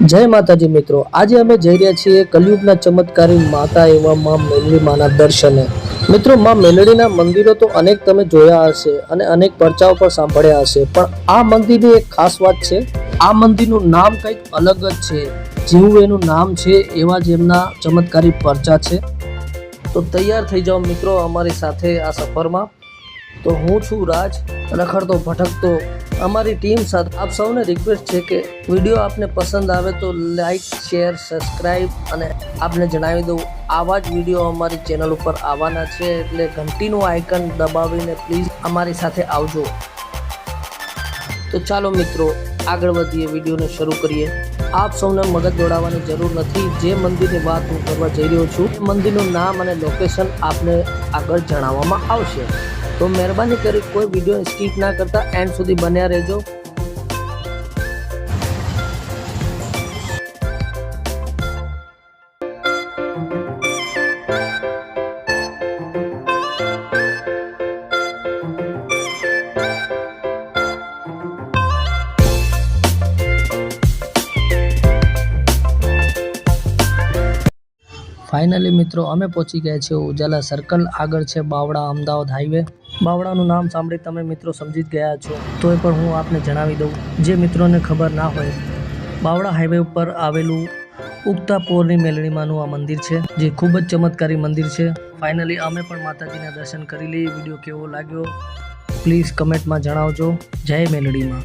જય માતાજી મિત્રો, આજે અમે જઈ રહ્યા છીએ કલયુગના ચમત્કારી માતા એવા માં મેલડી માના દર્શને. મિત્રો, માં મેલડીના મંદિરો તો અનેક તમે જોયા હશે અને અનેક પરચાઓ પર સાંભળ્યા હશે, પણ આ મંદિરની એક ખાસ વાત છે, આ મંદિરનું નામ કંઈક અલગ જ છે. જેવું એનું નામ છે, એવા જ એમના ચમત્કારી પરચા છે. તો તૈયાર થઈ જાઓ મિત્રો અમારી સાથે આ સફરમાં. તો હું છું રાજ, રખડતો ભટકતો અમારી ટીમ સાથે આપ સૌને રિક્વેસ્ટ છે કે વીડિયો આપને પસંદ આવે તો લાઈક શેર સબસ્ક્રાઈબ અને આપને જણાવી દઉં, આવા જ વીડિયો અમારી ચેનલ ઉપર આવવાના છે. એટલે ઘંટીનું આઇકન દબાવીને પ્લીઝ અમારી સાથે આવજો. તો ચાલો મિત્રો, આગળ વધીએ વિડીયોને શરૂ કરીએ. આપ સૌને મગજ દોડાવવાની જરૂર નથી. જે મંદિરની વાત હું કરવા જઈ રહ્યો છું મંદિરનું નામ અને લોકેશન આપને આગળ જણાવવામાં આવશે. તો મહેરબાની કરી કોઈ વીડિયો સ્કીપ ના કરતા એન્ડ સુધી બન્યા રહેજો. ફાઇનલી મિત્રો, અમે પહોંચી ગયા છીએ ઉજાલા સર્કલ આગળ છે બાવડા અમદાવાદ હાઈવે બાવડાનું નામ સાંભળી તમે મિત્રો સમજી જ ગયા છો. તોય પણ હું આપને જણાવી દઉં, જે મિત્રોને ખબર ના હોય બાવડા હાઈવે ઉપર આવેલું ઉગતા પોરની મેલણીમાંનું આ મંદિર છે, જે ખૂબ જ ચમત્કારી મંદિર છે. ફાઇનલી અમે પણ માતાજીના દર્શન કરી લઈએ. વીડિયો કેવો લાગ્યો? પ્લીઝ કમેન્ટમાં જણાવજો. જય મેલડીમાં.